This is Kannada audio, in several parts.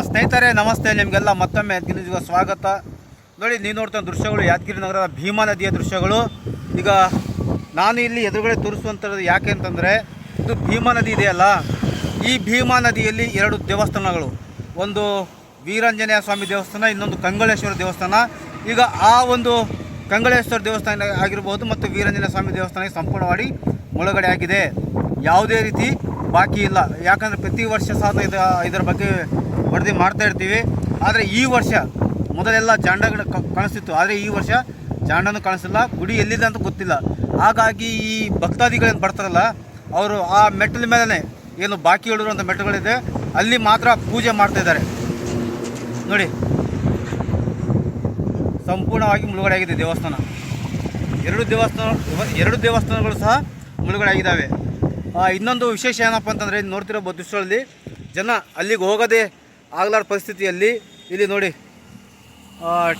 ಸ್ನೇಹಿತರೆ, ನಮಸ್ತೆ. ನಿಮಗೆಲ್ಲ ಮತ್ತೊಮ್ಮೆ ಯಾದಗಿರಿ ಸ್ವಾಗತ. ನೋಡಿ ನೀವು ನೋಡ್ತಾ ದೃಶ್ಯಗಳು ಯಾದಗಿರಿ ನಗರದ ಭೀಮಾ ನದಿಯ ದೃಶ್ಯಗಳು. ಈಗ ನಾನು ಇಲ್ಲಿ ಎದುರುಗಡೆ ತೋರಿಸುವಂಥದ್ದು ಯಾಕೆ ಅಂತಂದರೆ, ಇದು ಭೀಮಾ ನದಿ ಇದೆಯಲ್ಲ? ಈ ಭೀಮಾ ನದಿಯಲ್ಲಿ ಎರಡು ದೇವಸ್ಥಾನಗಳು. ಒಂದು ವೀರಾಂಜನೇಯ ಸ್ವಾಮಿ ದೇವಸ್ಥಾನ, ಇನ್ನೊಂದು ಕಂಗಳೇಶ್ವರ ದೇವಸ್ಥಾನ. ಈಗ ಆ ಒಂದು ಕಂಗಳೇಶ್ವರ ದೇವಸ್ಥಾನ ಆಗಿರ್ಬೋದು ಮತ್ತು ವೀರಾಂಜನೇಯ ಸ್ವಾಮಿ ದೇವಸ್ಥಾನಕ್ಕೆ ಸಂಪೂರ್ಣವಾಗಿ ಮುಳುಗಡೆ ಆಗಿದೆ. ಯಾವುದೇ ರೀತಿ ಬಾಕಿ ಇಲ್ಲ. ಯಾಕಂದರೆ ಪ್ರತಿ ವರ್ಷ ಸಹ ಇದು, ಇದರ ಬಗ್ಗೆ ವರದಿ ಮಾಡ್ತಾ ಇರ್ತೀವಿ. ಆದರೆ ಈ ವರ್ಷ ಮೊದಲೆಲ್ಲ ಜಾಂಡಗಳು ಕಾಣಿಸ್ತಿತ್ತು. ಆದರೆ ಈ ವರ್ಷ ಜಾಂಡನೂ ಕಾಣಿಸಿಲ್ಲ. ಗುಡಿ ಎಲ್ಲಿದೆ ಅಂತ ಗೊತ್ತಿಲ್ಲ. ಹಾಗಾಗಿ ಈ ಭಕ್ತಾದಿಗಳೇನು ಬರ್ತಾರಲ್ಲ, ಅವರು ಆ ಮೆಟ್ಟಲ ಮೇಲೆ ಏನು ಬಾಕಿ ಉಳಿರುವಂಥ ಮೆಟ್ಟುಗಳಿದೆ ಅಲ್ಲಿ ಮಾತ್ರ ಪೂಜೆ ಮಾಡ್ತಾ ಇದ್ದಾರೆ. ನೋಡಿ. ಸಂಪೂರ್ಣವಾಗಿ ಮುಳುಗಡೆ ಆಗಿದೆ ದೇವಸ್ಥಾನ. ಎರಡು ದೇವಸ್ಥಾನ ಎರಡು ದೇವಸ್ಥಾನಗಳು ಸಹ ಮುಳುಗಡೆ ಆಗಿದ್ದಾವೆ. ಇನ್ನೊಂದು ವಿಶೇಷ ಏನಪ್ಪ ಅಂತಂದರೆ ನೋಡ್ತಿರೋ ಬದುಷ್ಟರಲ್ಲಿ ಜನ ಅಲ್ಲಿಗೆ ಹೋಗೋದೇ ಆಗಲಾರ ಪರಿಸ್ಥಿತಿಯಲ್ಲಿ ಇಲ್ಲಿ ನೋಡಿ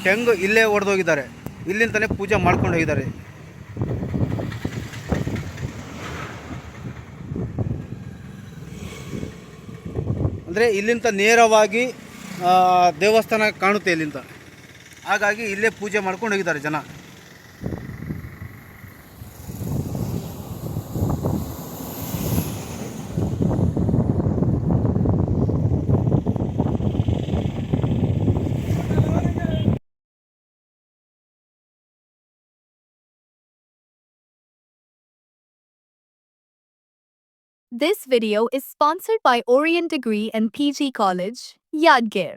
ಟೆಂಗ್ ಇಲ್ಲೇ ಒಡೆದೋಗಿದ್ದಾರೆ. ಇಲ್ಲಿಂದಲೇ ಪೂಜೆ ಮಾಡ್ಕೊಂಡು ಹೋಗಿದ್ದಾರೆ. ಅಂದರೆ ಇಲ್ಲಿಂದ ನೇರವಾಗಿ ದೇವಸ್ಥಾನ ಕಾಣುತ್ತೆ ಇಲ್ಲಿಂದ. ಹಾಗಾಗಿ ಇಲ್ಲೇ ಪೂಜೆ ಮಾಡ್ಕೊಂಡು ಹೋಗಿದ್ದಾರೆ ಜನ. This video is sponsored by Orient Degree and PG College, Yadgir.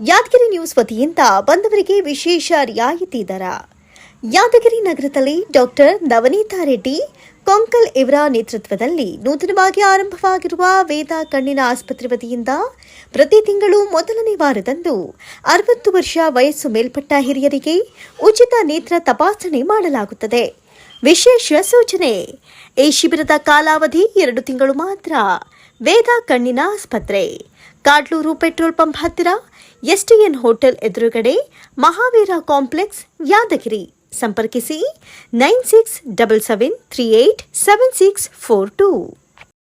Yadgir news ವತಿಯಿಂದ ಬಂದವರಿಗೆ ವಿಶೇಷ ರಿಯಾಯಿತಿ ದರ. ಯಾದಗಿರಿ ನಗರದಲ್ಲಿ ಡಾಕ್ಟರ್ ನವನೀತಾ ರೆಡ್ಡಿ ಕೊಂಕಲ್ ಇವರ ನೇತೃತ್ವದಲ್ಲಿ ನೂತನವಾಗಿ ಆರಂಭವಾಗಿರುವ ವೇದ ಕಣ್ಣಿನ ಆಸ್ಪತ್ರೆ ವತಿಯಿಂದ ಪ್ರತಿ ತಿಂಗಳು ಮೊದಲನೇ ವಾರದಂದು ಅರವತ್ತು ವರ್ಷ ವಯಸ್ಸು ಮೇಲ್ಪಟ್ಟ ಹಿರಿಯರಿಗೆ ಉಚಿತ ನೇತ್ರ ತಪಾಸಣೆ ಮಾಡಲಾಗುತ್ತದೆ. ವಿಶೇಷ ಸೂಚನೆ. ಈ ಶಿಬಿರದ ಕಾಲಾವಧಿ ಎರಡು ತಿಂಗಳು ಮಾತ್ರ. ವೇದ ಕಣ್ಣಿನ ಆಸ್ಪತ್ರೆ. ಕಾಡ್ಲೂರು ಪೆಟ್ರೋಲ್ ಪಂಪ್ ಹತ್ತಿರ ಎಸ್ಟಿಎನ್ ಹೋಟೆಲ್ ಎದುರುಗಡೆ ಮಹಾವೀರ ಕಾಂಪ್ಲೆಕ್ಸ್, ಯಾದಗಿರಿ. ಸಂಪರ್ಕಿಸಿ nine six double seven three eight seven six four two.